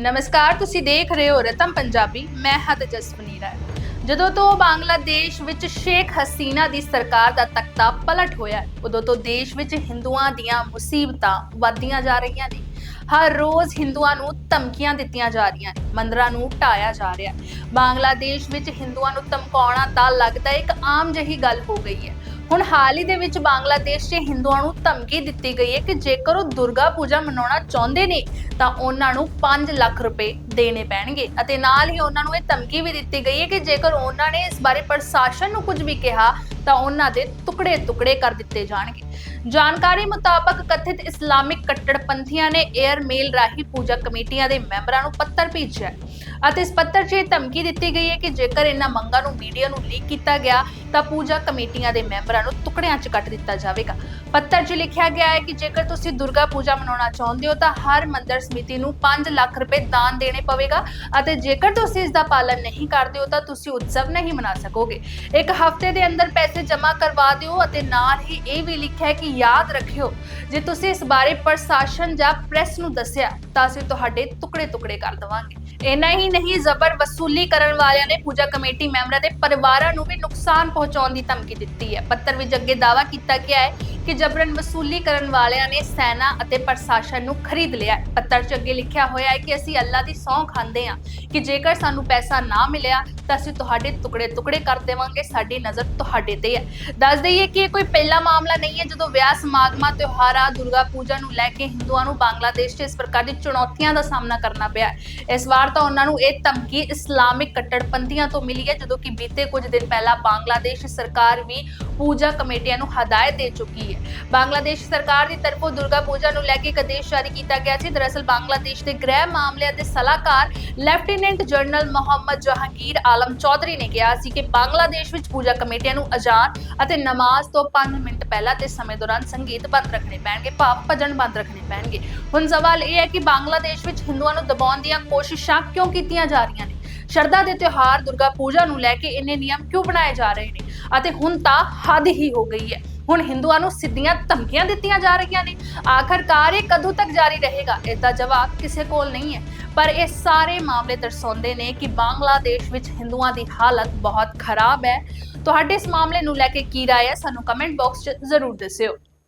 ਨਮਸਕਾਰ, ਤੁਸੀਂ ਦੇਖ ਰਹੇ ਹੋ ਰਤਮ ਪੰਜਾਬੀ, ਮੈਂ ਹਾਂ ਤੇਜਸਵਨੀ ਰਾਏ। ਜਦੋਂ ਤੋਂ ਬੰਗਲਾਦੇਸ਼ ਵਿੱਚ ਸ਼ੇਖ ਹਸੀਨਾ ਦੀ ਸਰਕਾਰ ਦਾ ਤਖਤਾ ਪਲਟ ਹੋਇਆ ਉਦੋਂ ਤੋਂ ਦੇਸ਼ ਵਿੱਚ ਹਿੰਦੂਆਂ ਦੀਆਂ ਮੁਸੀਬਤਾਂ ਵੱਧਦੀਆਂ ਜਾ ਰਹੀਆਂ ਨੇ। ਹਰ ਰੋਜ਼ ਹਿੰਦੂਆਂ ਨੂੰ ਧਮਕੀਆਂ ਦਿੱਤੀਆਂ ਜਾ ਰਹੀਆਂ ਨੇ, ਮੰਦਰਾਂ ਨੂੰ ਢਾਇਆ ਜਾ ਰਿਹਾ ਹੈ। ਬੰਗਲਾਦੇਸ਼ ਵਿੱਚ ਹਿੰਦੂਆਂ ਨੂੰ ਧਮਕਾਉਣਾ ਤਾਂ ਲੱਗਦਾ ਇੱਕ ਆਮ ਜਿਹੀ ਗੱਲ ਹੋ ਗਈ ਹੈ। ਹੁਣ ਹਾਲ ਹੀ ਦੇ ਵਿੱਚ ਬੰਗਲਾਦੇਸ਼ 'ਚ ਹਿੰਦੂਆਂ ਨੂੰ ਧਮਕੀ ਦਿੱਤੀ ਗਈ ਹੈ ਕਿ ਜੇਕਰ ਉਹ ਦੁਰਗਾ ਪੂਜਾ ਮਨਾਉਣਾ ਚਾਹੁੰਦੇ ਨੇ, ਤਾਂ ਉਹਨਾਂ ਨੂੰ 5 ਲੱਖ ਰੁਪਏ ਦੇਣੇ ਪੈਣਗੇ। ਅਤੇ ਨਾਲ ਹੀ ਉਹਨਾਂ ਨੂੰ ਇਹ ਧਮਕੀ ਵੀ ਦਿੱਤੀ ਗਈ ਹੈ ਕਿ ਜੇਕਰ ਉਹਨਾਂ ਨੇ ਇਸ ਬਾਰੇ ਪ੍ਰਸ਼ਾਸਨ ਨੂੰ ਕੁਝ ਵੀ ਕਿਹਾ, ਤਾਂ ਉਹਨਾਂ ਦੇ ਟੁਕੜੇ ਟੁਕੜੇ ਕਰ ਦਿੱਤੇ ਜਾਣਗੇ। ਜਾਣਕਾਰੀ ਮੁਤਾਬਕ ਕਥਿਤ ਇਸਲਾਮਿਕ ਕੱਟੜਪੰਥੀਆਂ ਨੇ 에ਅਰਮੇਲ ਰਾਹੀਂ ਪੂਜਾ ਕਮੇਟੀਆਂ ਦੇ ਮੈਂਬਰਾਂ ਨੂੰ ਪੱਤਰ ਭੇਜਿਆ ਅਤੇ ਇਸ ਪੱਤਰ 'ਚ ਇਹ ਧਮਕੀ ਦਿੱਤੀ ਗਈ ਹੈ ਕਿ ਜੇਕਰ ਇਹਨਾਂ ਮੰਗਾਂ ਨੂੰ ਮੀਡੀਆ ਨੂੰ ਲੀਕ ਕੀਤਾ ਗਿਆ ਤਾਂ ਪੂਜਾ ਕਮੇਟੀਆਂ ਦੇ ਮੈਂਬਰਾਂ ਨੂੰ ਟੁਕੜਿਆਂ 'ਚ ਕੱਟ ਦਿੱਤਾ ਜਾਵੇਗਾ। ਪੱਤਰ 'ਚ ਲਿਖਿਆ ਗਿਆ ਹੈ ਕਿ ਜੇਕਰ ਤੁਸੀਂ ਦੁਰਗਾ ਪੂਜਾ ਮਨਾਉਣਾ ਚਾਹੁੰਦੇ ਹੋ ਤਾਂ ਹਰ ਮੰਦਰ ਸਮਿਤੀ ਨੂੰ 5 ਲੱਖ ਰੁਪਏ ਦਾਨ ਦੇਣੇ ਪਵੇਗਾ ਅਤੇ ਜੇਕਰ ਤੁਸੀਂ ਇਸ ਦਾ ਪਾਲਨ ਨਹੀਂ ਕਰਦੇ ਹੋ ਤਾਂ ਤੁਸੀਂ ਉਤਸਵ ਨਹੀਂ ਮਨਾ ਸਕੋਗੇ। ਇੱਕ ਹਫ਼ਤੇ ਦੇ ਅੰਦਰ ਪੈਸੇ ਜਮ੍ਹਾਂ ਕਰਵਾ ਦਿਓ ਅਤੇ ਨਾਲ ਹੀ ਇਹ ਵੀ ਲਿਖਿਆ ਹੈ ਕਿ ਯਾਦ ਰੱਖਿਓ, ਜੇ ਤੁਸੀਂ ਇਸ ਬਾਰੇ ਪ੍ਰਸ਼ਾਸਨ ਜਾਂ ਪ੍ਰੈਸ ਨੂੰ ਦੱਸਿਆ, ਤਾਂ ਅਸੀਂ ਤੁਹਾਡੇ ਟੁਕੜੇ ਟੁਕੜੇ ਕਰ ਦੇਵਾਂਗੇ। ਇੰਨਾ ਹੀ ਨਹੀਂ, ਜ਼ਬਰ ਵਸੂਲੀ ਕਰਨ ਵਾਲਿਆਂ ਨੇ ਪੂਜਾ ਕਮੇਟੀ ਮੈਂਬਰਾਂ ਦੇ ਪਰਿਵਾਰਾਂ ਨੂੰ ਵੀ ਨੁਕਸਾਨ ਪਹੁੰਚਾਉਣ ਦੀ ਧਮਕੀ ਦਿੱਤੀ ਹੈ। ਪੱਤਰ ਵਿੱਚ ਅੱਗੇ ਦਾਅਵਾ ਕੀਤਾ ਗਿਆ ਹੈ ਕਿ ਜਬਰਨ ਵਸੂਲੀ ਕਰਨ ਵਾਲਿਆਂ ਨੇ ਸੈਨਾ ਅਤੇ ਪ੍ਰਸ਼ਾਸਨ ਨੂੰ ਖਰੀਦ ਲਿਆ ਹੈ। ਪੱਤਰ 'ਚ ਅੱਗੇ ਲਿਖਿਆ ਹੋਇਆ ਹੈ ਕਿ ਅਸੀਂ ਅੱਲਾ ਦੀ ਸਹੁੰ ਖਾਂਦੇ ਹਾਂ ਕਿ ਜੇਕਰ ਸਾਨੂੰ ਪੈਸਾ ਨਾ ਮਿਲਿਆ ਤਾਂ ਅਸੀਂ ਤੁਹਾਡੇ ਟੁਕੜੇ ਟੁਕੜੇ ਕਰ ਦੇਵਾਂਗੇ, ਸਾਡੀ ਨਜ਼ਰ ਤੁਹਾਡੇ ਤੇ ਹੈ। ਦੱਸ ਦਈਏ ਕਿ ਇਹ ਕੋਈ ਪਹਿਲਾ ਮਾਮਲਾ ਨਹੀਂ ਹੈ। ਜਦੋਂ ਵਿਆਹ ਸਮਾਗਮਾਂ, ਤਿਉਹਾਰਾਂ, ਦੁਰਗਾ ਪੂਜਾ ਨੂੰ ਲੈ ਕੇ ਹਿੰਦੂਆਂ ਨੂੰ ਬੰਗਲਾਦੇਸ਼ 'ਚ ਇਸ ਪ੍ਰਕਾਰ ਦੀ ਚੁਣੌਤੀਆਂ ਦਾ ਸਾਹਮਣਾ ਕਰਨਾ ਪਿਆ ਇਸ ਵਾਰ ਤਾਂ ਉਹਨਾਂ ਨੂੰ ਇਹ ਧਮਕੀ ਇਸਲਾਮਿਕ ਕੱਟੜਪੰਥੀਆਂ ਤੋਂ ਮਿਲੀ ਹੈ, ਜਦੋਂ ਕਿ ਬੀਤੇ ਕੁਝ ਦਿਨ ਪਹਿਲਾਂ ਬੰਗਲਾਦੇਸ਼ ਸਰਕਾਰ ਵੀ ਪੂਜਾ ਕਮੇਟੀਆਂ ਨੂੰ ਹਦਾਇਤ ਦੇ ਚੁੱਕੀ ਹੈ। ਬੰਗਲਾਦੇਸ਼ ਸਰਕਾਰ ਦੀ ਤਰਫੋਂ ਦੁਰਗਾ ਪੂਜਾ ਨੂੰ ਲੈ ਕੇ ਇੱਕ ਆਦੇਸ਼ ਜਾਰੀ ਕੀਤਾ ਗਿਆ ਸੀ। ਦਰਅਸਲ ਬੰਗਲਾਦੇਸ਼ ਦੇ ਗ੍ਰਹਿ ਮਾਮਲਿਆਂ ਦੇ ਸਲਾਹਕਾਰ ਲੈਫਟੀਨੈਂਟ ਜਨਰਲ ਮੁਹੰਮਦ ਜਹਾਂਗੀਰ ਆਲਮ ਚੌਧਰੀ ਨੇ ਕਿਹਾ ਸੀ ਕਿ ਬੰਗਲਾਦੇਸ਼ ਵਿੱਚ ਪੂਜਾ ਕਮੇਟੀਆਂ ਨੂੰ ਅਜ਼ਾਨ ਅਤੇ ਨਮਾਜ਼ ਤੋਂ 5 ਮਿੰਟ ਪਹਿਲਾਂ ਤੇ ਸਮੇਂ ਦੌਰਾਨ ਸੰਗੀਤ ਬੰਦ ਰੱਖਣੇ ਪੈਣਗੇ, ਭਾਵ ਭਜਨ ਬੰਦ ਰੱਖਣੇ ਪੈਣਗੇ। ਹੁਣ ਸਵਾਲ ਇਹ ਹੈ ਕਿ ਬੰਗਲਾਦੇਸ਼ ਵਿੱਚ ਹਿੰਦੂਆਂ ਨੂੰ ਦਬਾਉਣ ਦੀਆਂ ਕੋਸ਼ਿਸ਼ਾਂ ਕਿਉਂ ਕੀਤੀਆਂ ਜਾ ਰਹੀਆਂ ਨੇ? ਸ਼ਰਧਾ ਦੇ ਤਿਉਹਾਰ ਦੁਰਗਾ ਪੂਜਾ ਨੂੰ ਲੈ ਕੇ ਇੰਨੇ ਨਿਯਮ ਕਿਉਂ ਬਣਾਏ ਜਾ ਰਹੇ ਨੇ? ਅਤੇ ਹੁਣ ਤਾਂ ਹੱਦ ਹੀ ਹੋ ਗਈ ਹੈ। ਹੁਣ ਹਿੰਦੂਆਂ ਨੂੰ ਸਿੱਧੀਆਂ ਧਮਕੀਆਂ ਦਿੱਤੀਆਂ ਜਾ ਰਹੀਆਂ ਨੇ। ਆਖਰਕਾਰ ਇਹ ਕਦੋਂ ਤੱਕ ਜਾਰੀ ਰਹੇਗਾ? ਇਸ ਦਾ ਜਵਾਬ ਕਿਸੇ ਕੋਲ ਨਹੀਂ ਹੈ। ਪਰ ਇਹ ਸਾਰੇ ਮਾਮਲੇ ਦਰਸਾਉਂਦੇ ਨੇ ਕਿ ਬੰਗਲਾਦੇਸ਼ ਵਿੱਚ ਹਿੰਦੂਆਂ ਦੀ ਹਾਲਤ ਬਹੁਤ ਖਰਾਬ ਹੈ। ਤੁਹਾਡੇ ਇਸ ਮਾਮਲੇ ਨੂੰ ਲੈ ਕੇ ਕੀ ਰਾਏ ਹੈ? ਸਾਨੂੰ ਕਮੈਂਟ ਬਾਕਸ 'ਚ ਜ਼ਰੂਰ ਦੱਸਿਓ।